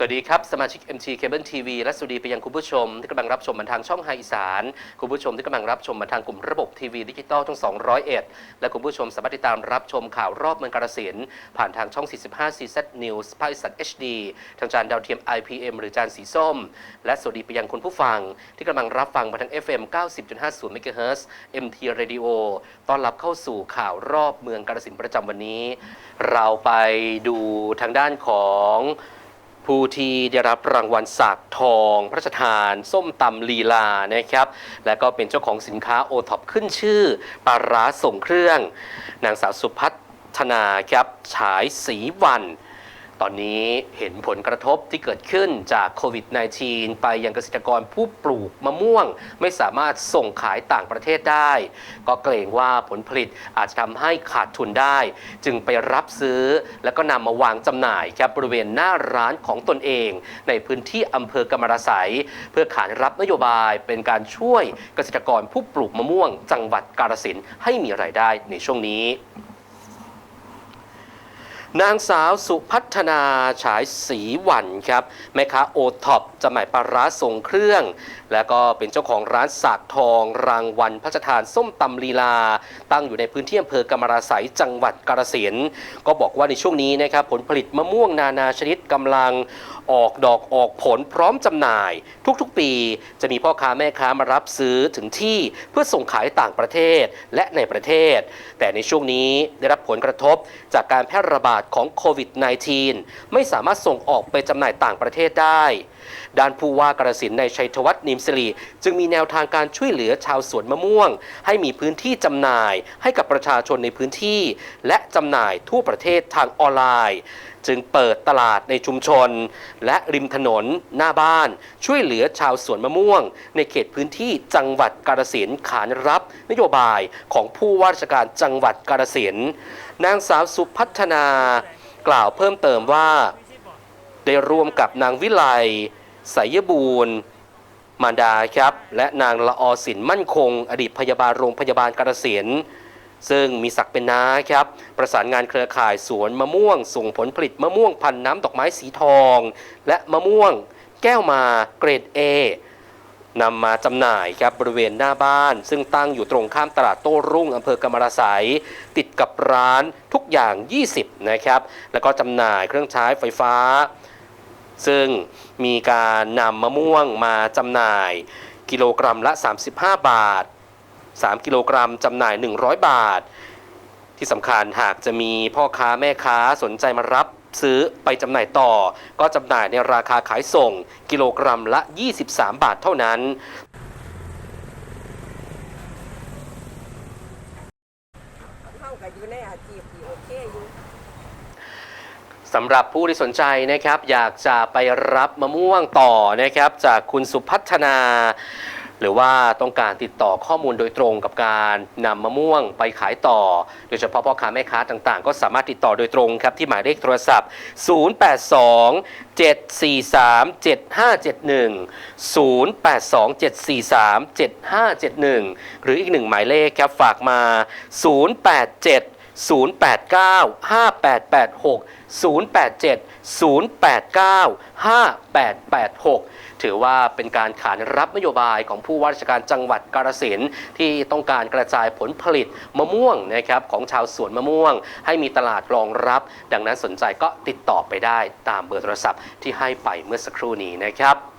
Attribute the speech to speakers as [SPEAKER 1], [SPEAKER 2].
[SPEAKER 1] สวัสดีครับ สมาชิก MT Cable TV และสวัสดีไปยังคุณผู้ชม ที่กำลังรับชมมาทางช่องไฮอีสาน คุณผู้ชมที่กำลังรับชมมาทางกลุ่มระบบทีวีดิจิตอลทั้ง201 และคุณผู้ชมสามารถติดตามรับชมข่าวรอบเมืองกาฬสินธุ์ผ่านทางช่อง 45 CZ News ภาคอีสาน HD ทางจานดาวเทียม IPM หรือจานสีส้ม และสวัสดีไปยังคุณผู้ฟัง ที่กำลังรับฟังมาทาง FM 90.50 MHz MT Radio ต้อนรับเข้าสู่ข่าวรอบเมืองกาฬสินธุ์ประจำวันนี้ เราไปดูทางด้านของ ผู้ที่ได้รับรางวัลสากทอง พระราชทาน ส้มตำลีลานะครับ และก็เป็นเจ้าของสินค้าโอท็อปขึ้นชื่อปลาร้าส่งเครื่อง นางสาวสุพัฒนาครับ ฉายสีวัน ตอนนี้เห็นผลกระทบที่เกิดขึ้นจากโควิด -19 ไปยังเกษตรกรผู้ปลูกมะม่วง ไม่สามารถส่งขายต่างประเทศได้ ก็เกรงว่าผลผลิตอาจจะทำให้ขาดทุนได้ จึงไปรับซื้อ แล้วก็นำมาวางจำหน่ายครับบริเวณหน้าร้านของตนเอง ในพื้นที่อำเภอกำมะรสัย เพื่อขานรับนโยบายเป็นการช่วยเกษตรกรผู้ปลูกมะม่วง จังหวัดกาฬสินให้มีรายได้ในช่วงนี้ นางสาวสุพัฒนาฉายศรีวันครับแม่ค้าโอท็อปจำหน่ายปลาร้าส่งเครื่อง และก็เป็นเจ้าของร้านสากทอง รางวัลพระราชทานส้มตำลีลา ตั้งอยู่ในพื้นที่อำเภอกำมะราสัยจังหวัดกาฬสินก็บอกว่าในช่วงนี้นะครับผลผลิตมะม่วงนานาชนิดกำลังออกดอกออกผลพร้อมจำหน่าย ทุกๆ ปีจะมีพ่อค้าแม่ค้ามารับซื้อถึงที่เพื่อส่งขายต่างประเทศและในประเทศ แต่ในช่วงนี้ได้รับผลกระทบจากการแพร่ระบาดของโควิด -19 ไม่สามารถส่งออกไปจำหน่ายต่างประเทศได้ ด้านผู้ว่ากระสินธุ์ในชัยธวัฒน์นิมสิริจึงมีแนวทางการช่วยเหลือชาวสวนมะม่วง ให้มีพื้นที่จำหน่ายให้กับประชาชนในพื้นที่ และจำหน่ายทั่วประเทศทางออนไลน์ จึงเปิดตลาดในชุมชน และริมถนนหน้าบ้าน ช่วยเหลือชาวสวนมะม่วง ในเขตพื้นที่จังหวัดกาฬสินธุ์ขานรับนโยบายของผู้ว่าราชการจังหวัดกาฬสินธุ์ นางสาวสุพัฒนากล่าวเพิ่มเติมว่า ได้ร่วมกับนางวิไลไสยบูรณ์มารดาครับ และนางละออสินมั่นคง อดีตพยาบาลโรงพยาบาลกาฬสินซึ่งมีศักดิ์เป็นน้าครับ ประสานงานเครือข่ายสวนมะม่วง ส่งผลผลิตมะม่วงพันน้ำดอกไม้สีทอง และมะม่วง แก้วมาเกรด A นำมาจำหน่ายครับบริเวณหน้าบ้าน ซึ่งตั้งอยู่ตรงข้ามตลาดโต้รุ่งอำเภอกำมะราสัย ติดกับร้านทุกอย่าง 20 นะครับ แล้วก็จำหน่ายเครื่องใช้ไฟฟ้า ซึ่งมีการนำมะม่วงมาจำหน่าย กิโลกรัมละ 35 บาท 3 กิโลกรัมจำหน่าย 100 บาท ที่สำคัญหากจะมีพ่อค้าแม่ค้าสนใจมารับ ซื้อไปจำหน่ายต่อ ก็จำหน่ายในราคาขายส่ง กิโลกรัมละ 23 บาทเท่านั้น
[SPEAKER 2] เข้ากับอยู่ในอาชีพที่โอเคอยู่
[SPEAKER 1] สำหรับผู้ที่สนใจนะครับ อยากจะไปรับมะม่วงต่อนะครับ จากคุณสุพัฒนา หรือว่าต้องการติดต่อข้อมูลโดยตรงกับการนำมะม่วงไปขายต่อ โดยเฉพาะพ่อค้าแม่ค้าต่างๆ ก็สามารถติดต่อโดยตรงครับที่หมายเลขโทรศัพท์ 082 743 7571 082 743 7571 หรืออีกหนึ่งหมายเลขครับฝากมา 087 089 5886 087 089 5886 ถือว่าเป็นการขานรับนโยบายของผู้ว่าราชการจังหวัดกาฬสินธุ์ที่ต้องการกระจายผลผลิตมะม่วงนะครับของชาวสวนมะม่วง ให้มีตลาดรองรับ ดังนั้นสนใจก็ติดต่อไปได้ตามเบอร์โทรศัพท์ที่ให้ไปเมื่อสักครู่นี้นะครับ